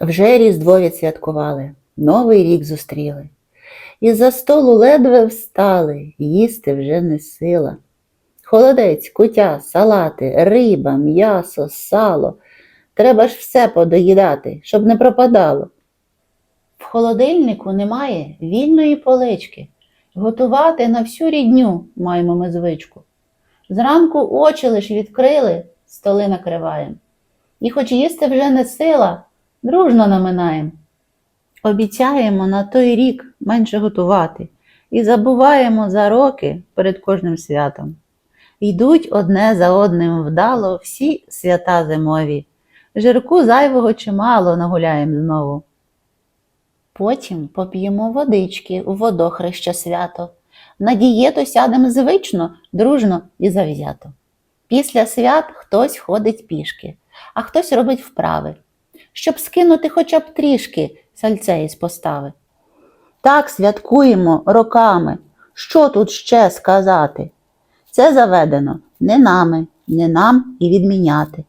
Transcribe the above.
Вже Різдво відсвяткували, Новий рік зустріли. І за столу ледве встали, їсти вже не сила. Холодець, кутя, салати, риба, м'ясо, сало. Треба ж все подоїдати, щоб не пропадало. В холодильнику немає вільної полички. Готувати на всю рідню маємо ми звичку. Зранку очі лиш відкрили, столи накриваємо. І хоч їсти вже не сила, дружно наминаємо. Обіцяємо на той рік менше готувати і забуваємо за роки перед кожним святом. Йдуть одне за одним вдало всі свята зимові. Жирку зайвого чимало нагуляєм знову. Потім поп'ємо водички у водохреща свято. На дієту сядемо звично, дружно і завзято. Після свят хтось ходить пішки, а хтось робить вправи, щоб скинути хоча б трішки сальцеї із постави. Так святкуємо роками. Що тут ще сказати? Це заведено не нами, не нам і відміняти.